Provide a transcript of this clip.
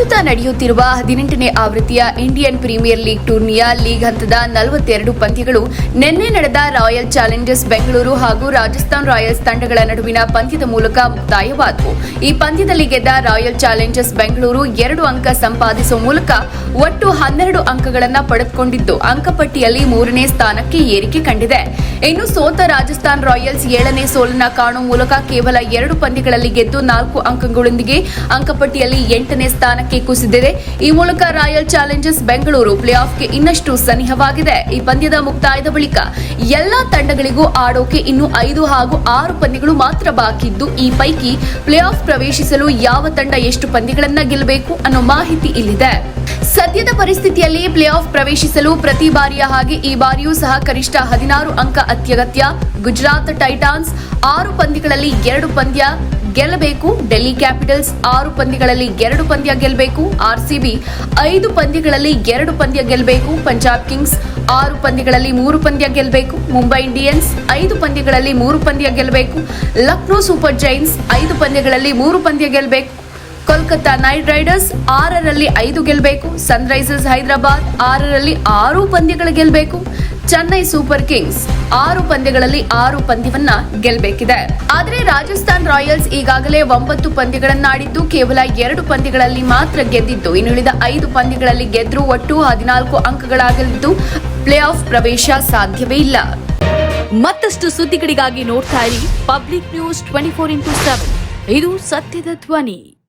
ಪ್ರಸ್ತುತ ನಡೆಯುತ್ತಿರುವ ಹದಿನೆಂಟನೇ ಆವೃತ್ತಿಯ ಇಂಡಿಯನ್ ಪ್ರೀಮಿಯರ್ ಲೀಗ್ ಟೂರ್ನಿಯ ಲೀಗ್ ಹಂತದ ನಲವತ್ತೆರಡು ಪಂದ್ಯಗಳು ನಿನ್ನೆ ನಡೆದ ರಾಯಲ್ ಚಾಲೆಂಜರ್ಸ್ ಬೆಂಗಳೂರು ಹಾಗೂ ರಾಜಸ್ಥಾನ್ ರಾಯಲ್ಸ್ ತಂಡಗಳ ನಡುವಿನ ಪಂದ್ಯದ ಮೂಲಕ ಮುಕ್ತಾಯವಾದವು. ಈ ಪಂದ್ಯದಲ್ಲಿ ಗೆದ್ದ ರಾಯಲ್ ಚಾಲೆಂಜರ್ಸ್ ಬೆಂಗಳೂರು ಎರಡು ಅಂಕ ಸಂಪಾದಿಸುವ ಮೂಲಕ ಒಟ್ಟು ಹನ್ನೆರಡು ಅಂಕಗಳನ್ನು ಪಡೆದುಕೊಂಡಿದ್ದು ಅಂಕಪಟ್ಟಿಯಲ್ಲಿ ಮೂರನೇ ಸ್ಥಾನಕ್ಕೆ ಏರಿಕೆ ಕಂಡಿದೆ. ಇನ್ನು ಸೋತ ರಾಜಸ್ಥಾನ್ ರಾಯಲ್ಸ್ ಏಳನೇ ಸೋಲನ್ನ ಕಾಣುವ ಮೂಲಕ ಕೇವಲ ಎರಡು ಪಂದ್ಯಗಳಲ್ಲಿ ಗೆದ್ದು ನಾಲ್ಕು ಅಂಕಗಳೊಂದಿಗೆ ಅಂಕಪಟ್ಟಿಯಲ್ಲಿ ಎಂಟನೇ ಸ್ಥಾನಕ್ಕೆ ಕುಸಿದಿದೆ. ಈ ಮೂಲಕ ರಾಯಲ್ ಚಾಲೆಂಜರ್ಸ್ ಬೆಂಗಳೂರು ಪ್ಲೇ ಆಫ್ಗೆ ಇನ್ನಷ್ಟು ಸನಿಹವಾಗಿದೆ. ಈ ಪಂದ್ಯದ ಮುಕ್ತಾಯದ ಬಳಿಕ ಎಲ್ಲಾ ತಂಡಗಳಿಗೂ ಆಡೋಕೆ ಇನ್ನು ಐದು ಹಾಗೂ ಆರು ಪಂದ್ಯಗಳು ಮಾತ್ರ ಬಾಕಿ ಇದ್ದು ಈ ಪೈಕಿ ಪ್ಲೇ ಆಫ್ ಪ್ರವೇಶಿಸಲು ಯಾವ ತಂಡ ಎಷ್ಟು ಪಂದ್ಯಗಳನ್ನ ಗೆಲ್ಲಬೇಕು ಅನ್ನೋ ಮಾಹಿತಿ ಇಲ್ಲಿದೆ. ಸದ್ಯದ ಪರಿಸ್ಥಿತಿಯಲ್ಲಿ ಪ್ಲೇ ಆಫ್ ಪ್ರವೇಶಿಸಲು ಪ್ರತಿ ಬಾರಿಯ ಹಾಗೆ ಈ ಬಾರಿಯೂ ಸಹ ಕನಿಷ್ಠ ಹದಿನಾರು ಅಂಕ ಅತ್ಯಗತ್ಯ. ಗುಜರಾತ್ ಟೈಟಾನ್ಸ್ ಆರು ಪಂದ್ಯಗಳಲ್ಲಿ ಎರಡು ಪಂದ್ಯ. ಗೆಲ್ಲಬೇಕು. ಡೆಲ್ಲಿ ಕ್ಯಾಪಿಟಲ್ಸ್ ಆರು ಪಂದ್ಯಗಳಲ್ಲಿ ಎರಡು ಪಂದ್ಯ ಗೆಲ್ಲಬೇಕು ಆರ್ಸಿಬಿ ಐದು ಪಂದ್ಯಗಳಲ್ಲಿ ಎರಡು ಪಂದ್ಯ ಗೆಲ್ಲಬೇಕು ಪಂಜಾಬ್ ಕಿಂಗ್ಸ್ ಆರು ಪಂದ್ಯಗಳಲ್ಲಿ ಮೂರು ಪಂದ್ಯ ಗೆಲ್ಲಬೇಕು ಮುಂಬೈ ಇಂಡಿಯನ್ಸ್ ಐದು ಪಂದ್ಯಗಳಲ್ಲಿ ಮೂರು ಪಂದ್ಯ ಗೆಲ್ಲಬೇಕು ಲಕ್ನೋ ಸೂಪರ್ ಜೈನ್ಸ್ ಐದು ಪಂದ್ಯಗಳಲ್ಲಿ ಮೂರು ಪಂದ್ಯ ಗೆಲ್ಲಬೇಕು ಕೋಲ್ಕತ್ತಾ ನೈಟ್ ರೈಡರ್ಸ್ ಆರರಲ್ಲಿ ಐದು ಗೆಲ್ಲಬೇಕು ಸನ್ರೈಸರ್ಸ್ ಹೈದರಾಬಾದ್ ಆರರಲ್ಲಿ ಆರು ಪಂದ್ಯಗಳು ಗೆಲ್ಲಬೇಕು ಚೆನ್ನೈ ಸೂಪರ್ ಕಿಂಗ್ಸ್ ಆರು ಪಂದ್ಯಗಳಲ್ಲಿ ಆರು ಪಂದ್ಯವನ್ನ ಗೆಲ್ಲಬೇಕಿದೆ ಆದರೆ ರಾಜಸ್ಥಾನ್ ರಾಯಲ್ಸ್ ಈಗಾಗಲೇ ಒಂಬತ್ತು ಪಂದ್ಯಗಳನ್ನಾಡಿದ್ದು ಕೇವಲ ಎರಡು ಪಂದ್ಯಗಳಲ್ಲಿ ಮಾತ್ರ ಗೆದ್ದಿದ್ದು. ಇನ್ನುಳಿದ ಐದು ಪಂದ್ಯಗಳಲ್ಲಿ ಗೆದ್ರೂ ಒಟ್ಟು ಹದಿನಾಲ್ಕು ಅಂಕಗಳಾಗಲಿದ್ದು ಪ್ಲೇ ಆಫ್ ಪ್ರವೇಶ ಸಾಧ್ಯವೇ ಇಲ್ಲ. ಮತ್ತಷ್ಟು ಸುದ್ದಿಗಳಿಗಾಗಿ ನೋಡ್ತಾ ಇರಿ public news twenty four into seven. ಇದು ಸತ್ಯದ ಧ್ವನಿ.